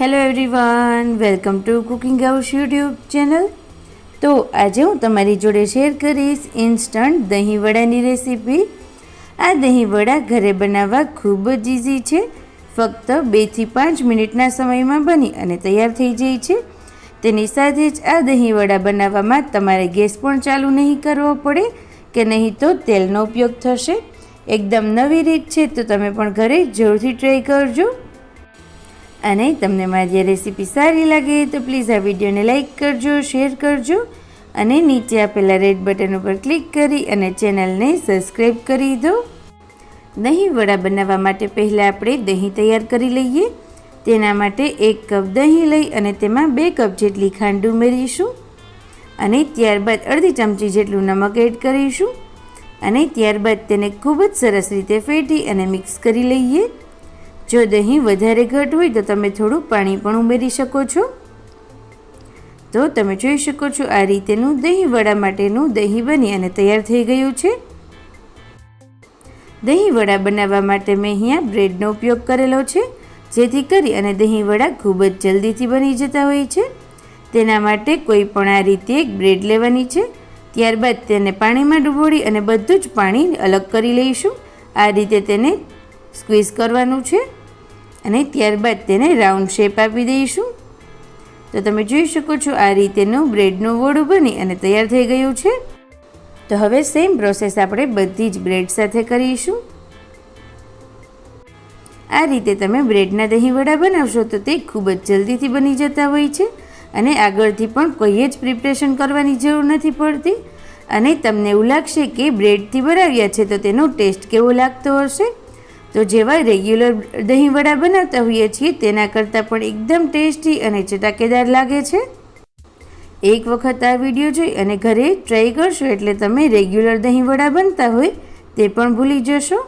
Hello everyone welcome to cooking house YouTube channel તો આજે હું તમારી જોડે શેર કરીશ ઇન્સ્ટન્ટ દહીં વડાની રેસીપી આ દહીં વડા ઘરે બનાવવા ખૂબ જ ઇઝી છે. ફક્ત બેથી પાંચ મિનિટના સમયમાં બની અને તૈયાર થઈ જાય છે. તેની સાથે જ આ દહીં વડા બનાવવામાં તમારે ગેસ પણ ચાલુ નહીં કરવો પડે કે નહીં તો તેલનો ઉપયોગ થશે. એકદમ નવી રીત છે તો તમે પણ ઘરે જરૂરથી ટ્રાય કરજો. અને તમને મારી આ રેસીપી સારી લાગે તો પ્લીઝ આ વિડીયોને લાઇક કરજો, શેર કરજો અને નીચે આપેલા રેડ બટન ઉપર ક્લિક કરી અને ચેનલને સબસ્ક્રાઈબ કરી દો. દહીં વડા બનાવવા માટે પહેલાં આપણે દહીં તૈયાર કરી લઈએ. તેના માટે એક કપ દહીં લઈ અને તેમાં બે કપ જેટલી ખાંડ ઉમેરીશું અને ત્યારબાદ અડધી ચમચી જેટલું નમક એડ કરીશું અને ત્યારબાદ તેને ખૂબ જ સરસ રીતે ફેટી અને મિક્સ કરી લઈએ. જો દહીં વધારે ઘટ હોય તો તમે થોડું પાણી પણ ઉમેરી શકો છો. તો તમે જોઈ શકો છો આ રીતેનું દહીં વડા માટેનું દહીં બની અને તૈયાર થઈ ગયું છે. દહીં વડા બનાવવા માટે મેં અહીંયા બ્રેડનો ઉપયોગ કરેલો છે, જેથી કરી અને દહીં વડા ખૂબ જ જલ્દીથી બની જતા હોય છે. તેના માટે કોઈ પણ આ રીતે એક બ્રેડ લેવાની છે, ત્યારબાદ તેને પાણીમાં ડૂબોળી અને બધું જ પાણી અલગ કરી લઈશું. આ રીતે તેને સ્ક્વીઝ કરવાનું છે અને ત્યારબાદ તેને રાઉન્ડ શેપ આપી દઈશું. તો તમે જોઈ શકો છો આ રીતેનું બ્રેડનું વોડું બની અને તૈયાર થઈ ગયું છે. તો હવે સેમ પ્રોસેસ આપણે બધી જ બ્રેડ સાથે કરીશું. આ રીતે તમે બ્રેડના દહીં વડા બનાવશો તો તે ખૂબ જ જલ્દીથી બની જતા હોય છે અને આગળથી પણ કોઈ જ પ્રિપરેશન કરવાની જરૂર નથી પડતી. અને તમને એવું લાગશે કે બ્રેડથી બનાવ્યા છે તો તેનો ટેસ્ટ કેવો લાગતો હશે? તો જેવા રેગ્યુલર દહીં વડા બનાવતા હોઈએ છીએ, તેના કરતાં પણ એકદમ ટેસ્ટી અને ચટાકેદાર લાગે છે. એક વખત આ વીડિયો જોઈ અને ઘરે ટ્રાય કરશો એટલે તમે રેગ્યુલર દહીં વડા બનતા હોય, તે પણ ભૂલી જશો.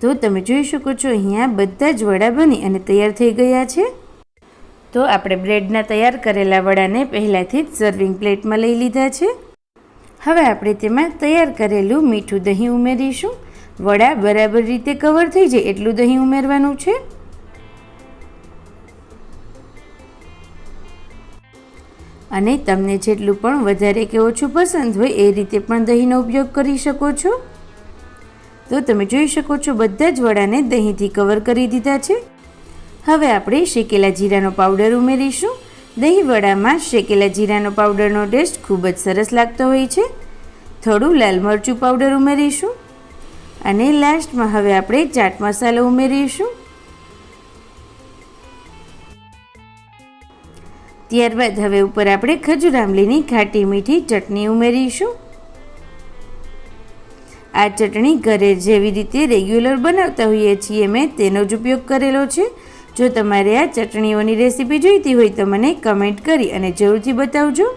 તો તમે જોઈ શકો છો, અહીંયા બધા જ વડા બની અને તૈયાર થઈ ગયા છે. તો આપણે બ્રેડના તૈયાર કરેલા વડાને પહેલાંથી જ સર્વિંગ પ્લેટમાં લઈ લીધા છે. હવે આપણે તેમાં તૈયાર કરેલું મીઠું દહીં ઉમેરીશું. વડા બરાબર રીતે કવર થઈ જાય, એટલું દહીં ઉમેરવાનું છે. અને તમને જેટલું પણ વધારે કે ઓછું પસંદ હોય, એ રીતે પણ દહીંનો ઉપયોગ કરી શકો છો. તો તમે જોઈ શકો છો, બધા જ વડાને દહીંથી કવર કરી દીધા છે. હવે આપણે શેકેલા જીરાનો પાવડર ઉમેરીશું. દહીં વડામાં શેકેલા જીરાનો પાવડરનો ટેસ્ટ ખૂબ જ સરસ લાગતો હોય છે. થોડું લાલ મરચું પાવડર ઉમેરીશું. અને લાસ્ટમાં હવે આપણે ચાટ મસાલો ઉમેરીશું. ત્યારબાદ હવે ઉપર આપણે ખજૂર આંબલીની ખાટી મીઠી ચટણી ઉમેરીશું. આ ચટણી ઘરે જેવી રીતે રેગ્યુલર બનાવતા હોઈએ છીએ, મેં તેનો જ ઉપયોગ કરેલો છે. જો તમારે આ ચટણીઓની રેસીપી જોઈતી હોય તો મને કમેન્ટ કરી અને જરૂરથી બતાવજો.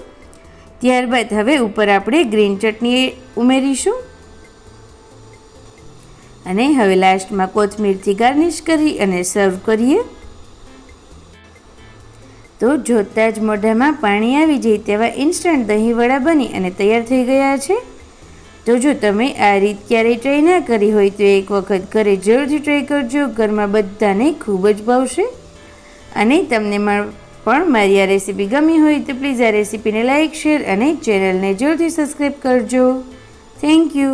ત્યારબાદ હવે ઉપર આપણે ગ્રીન ચટણી ઉમેરીશું. અને હવે લાસ્ટમાં કોથમીરથી ગાર્નિશ કરી અને સર્વ કરીએ. તો જોતાં જ મોઢામાં પાણી આવી જાય તેવા ઇન્સ્ટન્ટ દહીંવડા બની અને તૈયાર થઈ ગયા છે. તો જો તમે આ રીત ક્યારેય ટ્રાય ના કરી હોય તો એક વખત ઘરે જરૂરથી ટ્રાય કરજો, ઘરમાં બધાને ખૂબ જ ભાવશે. અને તમને પણ મારી આ રેસીપી ગમી હોય તો પ્લીઝ આ રેસીપીને લાઇક શેર અને ચેનલને જરૂરથી સબસ્ક્રાઈબ કરજો. Thank you